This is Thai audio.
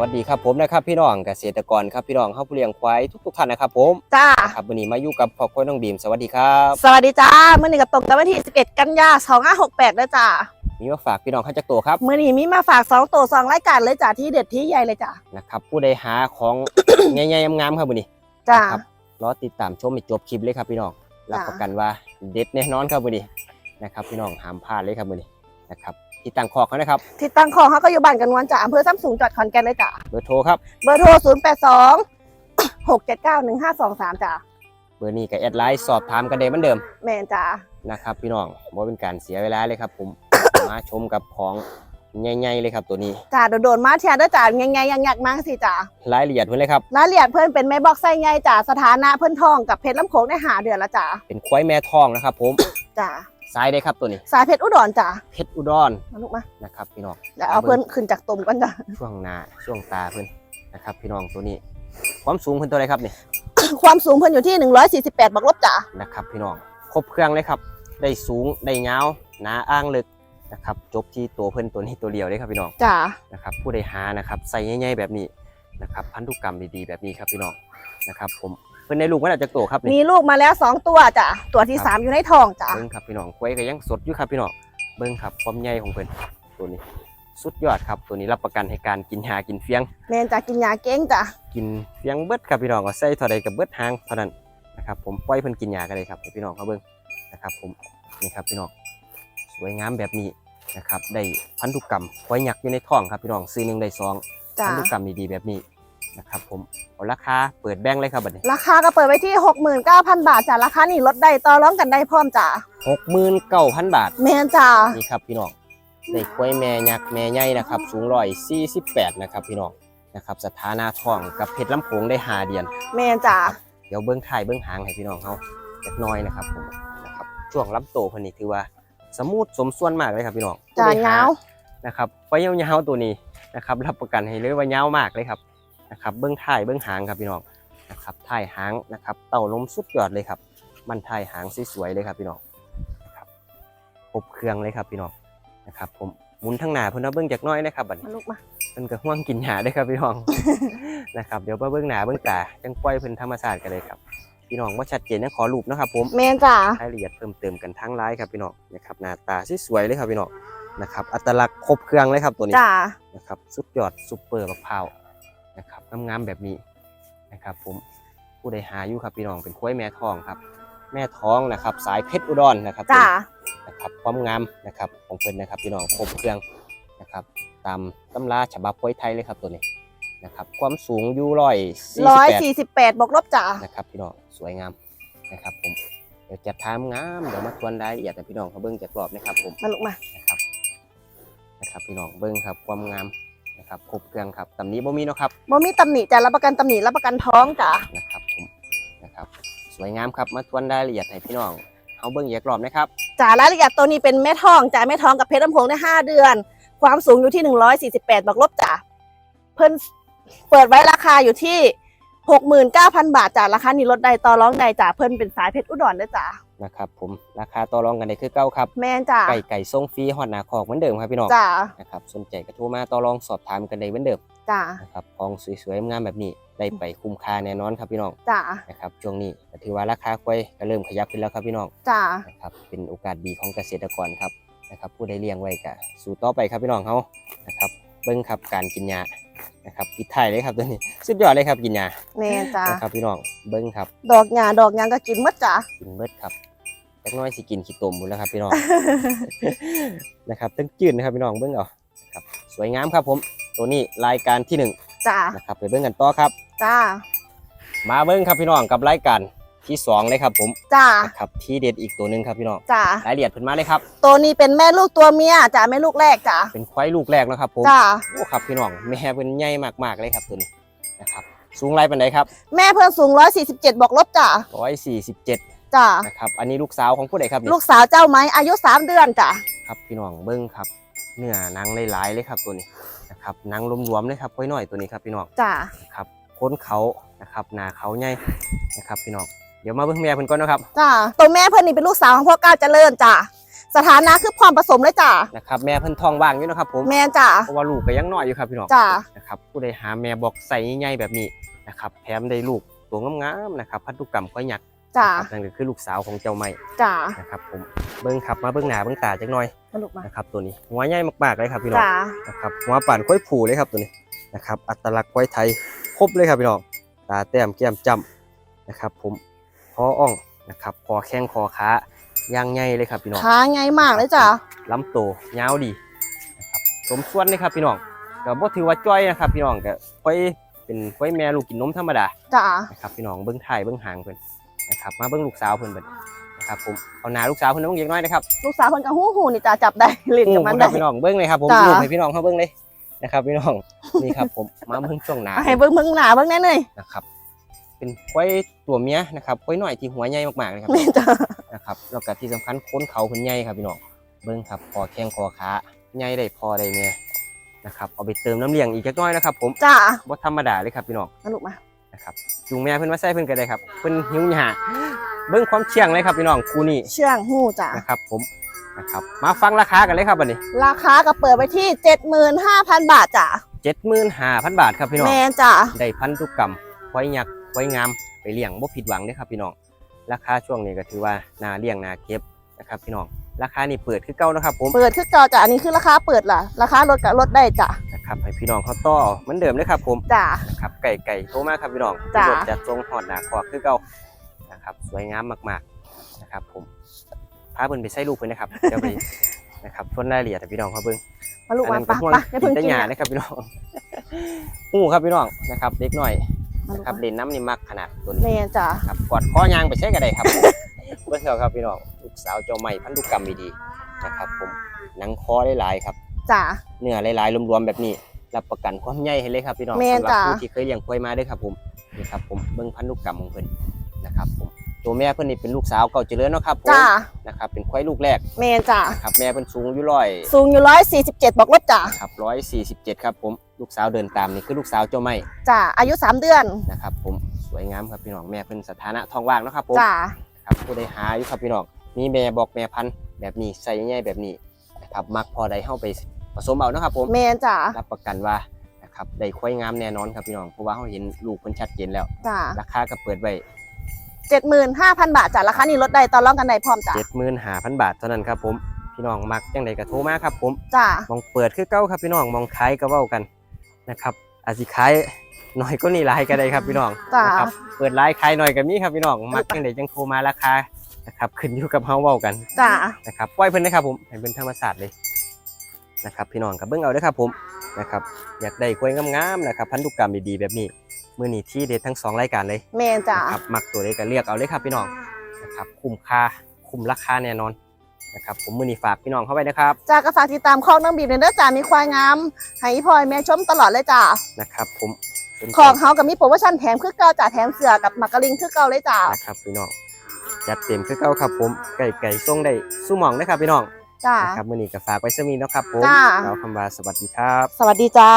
สวัสดีครับผมนะครับพี่น้องเกษตรกรครับพี่น้องเฮาผู้เลี้ยงควายทุกๆท่านนะครับผมจ้าครับวันนี้มาอยู่กับพ่อควายน้องบีมสวัสดีครับสวัสดีจ้าเมื่อนี้ก็ตกกันวันที่ 11 กันยา2568แล้วจ้ามีมาฝากพี่น้องข้าจักตัวครับเมื่อนี้มีมาฝาก2ตัว2รายการเลยจ้าที่เด็ดที่ใหญ่เลยจ้านะครับผู้ใดหาของ ใหญ่ๆงามๆครับวันนี้จ้าครับรอติดตามชมให้จบคลิปเลยครับพี่น้องจ้ะรับประกันว่าเด็ดแน่นอนครับวันนี้นะครับพี่น้องห้ามพลาดเลยครับวันนี้นะครับ ที่ตั้งคอกเขานะครับที่ตั้งของเขาก็อยู่บ้านกันนวลจ้าอำเภอซ้ำสูงจังหวัดขอนแก่นเลยจ้าเบอร์โทรครับ เบอร์โทร 082 679 1523จ้าเบอร์นี้กับแอดไลน์สอบถามกันได้เหมือนเดิมแม่นจ้านะครับ พี่น้องว่าเป็นการเสียเวลาเลยครับผม มาชมกับของใหญ่ๆเลยครับตัวนี้ จ้าโดนๆมาเชียร์เด้อจ้ายังไงยังอยากมากสิจ้ารายละเอียดเพื่อนเลยครับ รายละเอียดเพิ่นเป็นแม่บอกไส้ใหญ่จ้าสถานะเพิ่นทองกับเพชรลำโขงได้หาเดือนละจ้าเป็นควายแม่ทองนะครับผม จ้า ซ้ายได้ครับตัวนี้ สายเพชรอุดรจ้าเพชรอุดรมาลูกมานะครับพี่น้องเดี๋ยวเอาเพิ่นขึ้นจากตุ่มก่อนจ้าช่วงหน้าช่วงตาเพื่อนนะครับ พี่น้องตัวนี้ ความสูงเพื่อนตัวอะไรครับนี่ความสูงเพิ่นอยู่ที่ 148บักลบจ้านะครับ พี่น้องครบเครื่องเลยครับ ได้สูงได้ยาวหนาอ้างลึกนะครับจบที่ตัวเพื่อนตัวนี้ตัวเดียวเลยครับพี่น้องจ้านะครับผู้ใดหานะครับใส่ใหญ่ๆแบบนี้นะครับพันธุกรรมดีๆแบบนี้ครับพี่น้องนะครับ ผม เพื่อนในลูกมันอาจจะโตครับนี่มีลูกมาแล้ว2ตัวจ้ะตัวที่ครับ3อยู่ในท้องจ้ะเบิ้งครับพี่น้องกล้วยก็ยังสดอยู่ครับพี่น้องเบิ้งครับความใหญ่ของเพิ่นตัวนี้ สุดยอดครับตัวนี้รับประกันให้การกินหากินเฟียง แมนจ้ะกินยาเก้งจ้ะกินเฟียงเบิดครับพี่น้องก็ใส่เท่าใดกับเบิดหางเท่านั้นนะครับผมปล่อยเพิ่นกินยากันเลยครับให้พี่น้องเขาเบิ้งนะครับผมนี่ครับพี่น้องสวยงามแบบนี้นะครับได้พันธุกรรมควายยักษ์อยู่ในท้องครับพี่น้องซื้อหนึ่งได้สองจ้ะพันธุกรรมดีๆแบบนี้ นะครับผมเอาราคาเปิดแบงค์เลยครับบัดนี้ราคาก็เปิดไว้ที่ 69,000 บาทจ้ะราคานี่ลดได้ต่อรองกันได้พร้อมจ้ะหกหมื่นเก้าพันบาทแมนจ้ะนี่ครับพี่น้องได้กล้วยแม่ยักษ์แม่ใหญ่นะครับสูงร้อยสี่สิบแปดนะครับพี่น้องนะครับสถานะท้องกับเพชรลำโขงได้หาเดือน แมนจ้ะเดี๋ยวเบิ้งถ่ายเบิ้งหางให้พี่น้องเขาเล็กน้อยนะครับผมนะครับช่วงลำโตวเพิ่นนี่ถือว่าสมูทสมส่วนมากเลยครับพี่น้องจ้ะผู้ใดหเงาวนะครับไว้ยาวๆตัวนี้นะครับรับประกันให้เลยว่ายาวมากเลยครับ นะครับเบิ้งถ่ายเบิ้งหางครับพี่น้องนะครับถ่ายหางนะครับเต่าลมสุดยอดเลยครับมันถ่ายหางสวยๆเลยครับพี่น้องนะครับครบเครื่องเลยครับพี่น้องนะครับผมหมุนทั้งหน้าเพิ่นเอาเบิ้งจากหน้อยนะครับบัดนี้มาลูกมาเพิ่นก็ห่วงกินหญ้าเด้อครับพี่น้องนะครับเดี๋ยวมาเบิ่งหน้าเบิ่งตาจังปล่อยเพิ่นธรรมชาติกันเลยครับพี่น้องว่าชัดเจนนะขอรูปนะครับผมแมนจ้ะรายละเอียดเพิ่มเติมกันทั้งไลน์ครับพี่น้องนะครับหน้าตาสวยๆเลยครับพี่น้องนะครับอัตลักษณ์ครบเครื่องเลยครับตัวนี้จ้ะนะครับสุดยอดซุปเปอร์มะพร้าว นะครับงามๆแบบนี้นะครับ ผมผู้ใดหาอยู่ครับพี่น้องเป็นกล้วยแม่ทองครับ แม่ท้องนะครับ สายเพชรอุดรนะครับจ้ะนะครับความงามนะครับของเพิ่นนะครับพี่น้องครบเครื่องนะครับ ตามตำราฉบับกล้วยไทยเลยครับตัวนี้นะครับ ความสูงอยู่ร้อยสี่สิบแปด148บวกลบจ้ะนะครับพี่น้องสวยงามนะครับ ผมเดี๋ยวจะทำงามเดี๋ยวมาทวนรายละเอียดให้พี่น้องเขาเบิ้งจากรอบนะครับผมมาลูกมานะครับนะครับพี่น้องเบิ้งครับความงามนะ ครับครบเครื่องครับตำนี้บ่มีเนาะครับบ่มีตำหนิจ้ะรับประกันตำหนิรับประกันท้องจ้ะนะครับผมนะครับ สวยงามครับมาทวนรายละเอียดให้พี่น้องเอาเบิ้งอีกรอบนะครับจ้ะรายละเอียดตัวนี้เป็นแม่ท้องจ้ะแม่ท้องกับเพชรลำโพงได้ห้าเดือน ความสูงอยู่ที่ 148บวกลบจ้ะเพิ่นเปิดไว้ราคาอยู่ที่ 69,000บาทจ้ะราคานี้ลดได้ต่อรองได้จ้ะเพิ่นเป็นสายเพชรอุดรเด้อจ้ะนะครับผมราคาต่อรองกันได้คือเก้าครับแม่นจ้ะไก่ไก่ส่งฟรีฮอดหนาคอกเหมือนเดิมครับพี่น้องจ้ะนะครับสนใจก็โทรมาต่อรองสอบถามกันได้เหมือนเดิมจ้ะนะครับของสวยๆงามแบบนี้ได้ไปคุ้มค่าแน่นอนครับพี่น้องจ้ะนะครับช่วงนี้ก็ถือว่าราคาควายก็เริ่มขยับขึ้นแล้วครับพี่น้องจ้ะนะครับเป็นโอกาสดีของเกษตรกรครับนะครับผู้ใดเลี้ยงไว้ก็สู่ต่อไปครับพี่น้องเขานะครับเบิ้งครับการกินยา นะครับปิดท้ายเลยครับตัวนี้สุดยอดเลยครับกินยาแม่นจ้ะนะครับพี่น้องเบิ้งครับ ดอกหญ้าดอกหยังก็กินหมดจ้ะกินเบิดครับจักหน้อยสิกินขี้ตมหมดแล้วครับพี่น้อง นะครับตั้งจืดนะครับพี่น้องเบิ้งเอานะครับสวยงามครับผม ตัวนี้รายการที่หนึ่งจ้ะนะครับไปเบิ้งกันต่อครับ จ้ะมาเบิ้งครับพี่น้องกับรายการ ที่สองเลยครับผมจ้ะนะครับที่เด็ดอีกตัวหนึ่งครับพี่น้องจ้ะรายละเอียดเพิ่นมาเลยครับ ตัวนี้เป็นแม่ลูกตัวเมียจ้ะแม่ลูกแรกจ้ะเป็นควายลูกแรกเนาะครับผมจ้ะโอ้ครับพี่น้องแม่เป็นใหญ่มากๆเลยครับตัวนี้นะครับสูงไรปานใดครับ แม่เพิ่นสูง 147บวกลบจ้ะ147จ้ะนะครับอันนี้ลูกสาวของผู้ใดครับนี่ลูกสาวเจ้าไม้อายุ 3 เดือนจ้ะครับพี่น้องเบิ้งครับเนื้อหนังหลายๆเลยครับตัวนี้นะครับหนังรวมๆเลยครับค่อยน้อยตัวนี้ครับพี่น้องจ้ะนะครับโค้นเขานะครับหน้าเขาใหญ่นะครับพี่น้อง เดี๋ยวมาเบิ่งแม่เพิ่นก่อนเนาะครับจ้ะตัวแม่เพิ่นนี่เป็นลูกสาวของพ่อก้าวเจริญจ้ะสถานะคือพร้อมผสมเลยจ้ะนะครับแม่เพิ่นท้องว่างอยู่นะครับผมแม่จ้ะเพราะว่าลูกก็ยังน้อยอยู่ครับพี่น้องจ้ะนะครับผู้ใดหาแม่บอกใส่ใหญ่ๆแบบนี้นะครับแถมได้ลูกตัวงามๆนะครับพันธุกรรมค่อยหยักจ้ะนะครับนั่นก็คือลูกสาวของเจ้าใหม่จ้ะนะครับผมเบิ้งครับมาเบิ้งหน้าเบิ้งตาจักหน่อยมาลูกมานะครับตัวนี้หัวใหญ่มากๆเลยครับพี่น้องจ้ะนะครับหัวป่านค่อยผูเลยครับตัวนี้นะครับอัตลักษณ์ควายไทยครบเลยครับพี่น้องตาแต้มแก้มจ้ำนะครับผมค ออ่องนะครับคอแข้งคอขาย่างใหญ่เลยครับพี่น้องขาไงมากเลยจ้ะลำโตยาวดีนะครับสมส่วนเลยครับพี่น้องก็บ่ถือว่าจ้อยนะครับพี่น้องก็ค่อยเป็นค่อยแม่ลูกกินนมธรรมดาจ้ะนะครับพี่น้องเบิ้งถ่ายเบิ้งหางเพิ่นนะครับมาเบิ้งลูกสาวเพิ่นเบิ่นะครับผมเอาหน้าลูกสาวเพิ่นลงเล็กน้อยนะครับลูกสาวคนกับหูหูนี่จ้ะจับได้ลิ้นกับมันคได้รับพี่น้องเบิ้งเลยครับผมจ้าลูกให้พี่น้องเขาเบิ้งเลยนะครับพี่น้องนี่ครับผมมาเบิ้งช่วงหน้าให้เบิ่งเบิ่งหน้าเบิ่งแน่เลยนะครับ เป็นควายตัวเมียนะครับควายน้อยที่หัวใหญ่มากๆเลยครับแม่จ้ะนะครับแล้วก็ที่สำคัญโคนเขาเพิ่นใหญ่ครับพี่น้องเบิ้งครับคอแข้งคอขาใหญ่ได้พอได้แม่นะครับเอาไปเติมน้ำเลี้ยงอีกจักหน้อยนะครับ ผมจ้ะบ่ธรรมดาเลยครับพี่น้องมาลูกมานะครับจูงแม่เพิ่นมาใส่เพิ่นก็ได้ครับเพิ่นหิวหยาเบิ่งความเชี่ยงเลยครับพี่น้องคู่นี้เชื่องหูจ้ะนะครับผมนะครับมาฟังราคากันเลยครับบัดนี้ราคาก็เปิดไปที่ 75,000 บาทจ้ะ75,000 บาทครับพี่น้องแม่จ้ะได้พันธุกรรมไว้ยักษ์ ไว้งามไปเลี้ยงบ่ผิดหวังเด้อครับพี่น้องราคาช่วงนี้ก็ถือว่าน่าเลี้ยงน่าเก็บนะครับพี่น้องราคานี่เปิดคือเก่านะครับผมเปิดคือเก่าจ้ะอันนี้คือราคาเปิดล่ะราคาลดกับลดได้จ้ะนะครับให้พี่น้องเขาต่อเหมือนเดิมเลยครับผมจ้ะนะครับไก่ไก่โทรมาครับพี่น้องจ้ะรถจัดทรงหอดหนาคอกคือเก่านะครับสวยงามมากๆนะครับผมพาเพิ่นไปใส่ลูกเพิ่นนะครับเดี๋ยวไปนะครับทวนรายละเอียดให้พี่น้องเขาเบิ่งมาลูกอันมานั้นก็ปะห่วงปะอย่าเพิ่งแต่กินหยานะนะครับพี่น้องหูครับพี่น้องนะครับเด็กหน่อยมาลู นะกครับมาเล่นน้ำนี่มักขนาดตัวนี้แม่จ้ะครับกอดข้อยางไปใช้ก็ได้ครับ เบิ่งเอาครับพี่น้องลูกสาวเจ้าใหม่พันธุกรรมดีๆนะครับผมหนังคอหลายๆครับจ้ะเนื้อหลายๆรวมๆแบบนี้ รับประกันความใหญ่ให้เลยครับพี่น้องแม่นสำหรับจ้ะ ผู้ที่เคยเลี้ยงควายมาเด้วยครับผมนี่ครับผมเบิ่งพันธุกรรมของเพิ่นนะครับผม ตัวแม่เพิ่นนี่เป็นลูกสาวเก่าเจริญเนาะครับผมจ้ะนะครับเป็นควายลูกแรกแม่จ้ะนะครับแม่เพิ่นสูงอยู่ร้อยสูงอยู่ร้อยสี่สิบเจ็ดบอกลบจ้ะครับร้อยสี่สิบเจ็ดครับผมลูกสาวเดินตามนี่คือลูกสาวเจ้าไม่จ้ะอายุสามเดือนนะครับผมสวยงามครับพี่น้องแม่เพิ่นสถานะทองว่างเนาะครับผมจ้ะครับผู้ใดหาอยู่ครับพี่น้องมีแม่บอกแม่พันธุ์แบบนี้ใส่ใหญ่ๆแบบนี้นะครับมักพอได้เข้าไปผสมเอาเนาะครับผม แม่จ้ะรับประกันว่านะครับได้ควายงามแน่นอนครับพี่น้องเพราะว่าเขาเห็นลูกเพิ่นชัดเจนแล้ว จ้ะราคาก็เปิดไว้ เจ็ดหมื่นห้าพันบาทจ้ะราคานี้ลดได้ตอนร้องกันได้พร้อมจ้ะเจ็ดหมื่นห้าพันบาทเท่านั้นครับผมพี่น้องมักจังใดก็โทรมาครับผมจ้ะมองเปิดคือเก้าครับพี่น้องมองขายก็เว้ากันนะครับอาจสิขายน้อยก็นี่หลายก็ได้ครับพี่น้องจ้ะนะครับเปิดไลน์ขายหน่อยก็มีครับพี่น้องมักจังใดจังโทรมาราคานะครับขึ้นอยู่กับเฮาเว้ากันจ้ะนะครับปล่อยเพิ่นนะครับผมให้เป็นธรรมศาสตร์เลยนะครับพี่น้องกับเบิ่งเอาเด้อครับผมนะครับอยากได้กล้วยงามๆนะครับพันธุกรรมดีๆแบบนี้ มื้อนี้ที่เด็ดทั้งสองรายการเลยแม่จ้ะนะครับมักตัวใดก็เลือกเอาเลยครับพี่น้องนะครับคุ้มค่าคุ้มราคาแน่นอนนะครับผมมื้อนี้ฝากพี่น้องเข้าไปนะครับจ้ะก็ฝากติดตามคอกน้องบีบในเด้อจ้ะมีควายงามให้พลอยแม่ชมตลอดเลยจ้ะนะครับผมเป็นของเขากับมีโปรโมชั่นแถมคือเก่าจ้ะแถมเสือกับหมักกะลิงคือเก่าเลยจ้ะนะครับพี่น้องจัดเต็มคือเก่าครับผมไก่ไก่ส่งได้สู้หม่องนะครับพี่น้องจ้ะนะครับมื้อนี้ก็ฝากไว้ซะมีเนาะครับผมจ้าเราคำว่าสวัสดีครับ สวัสดีจ้า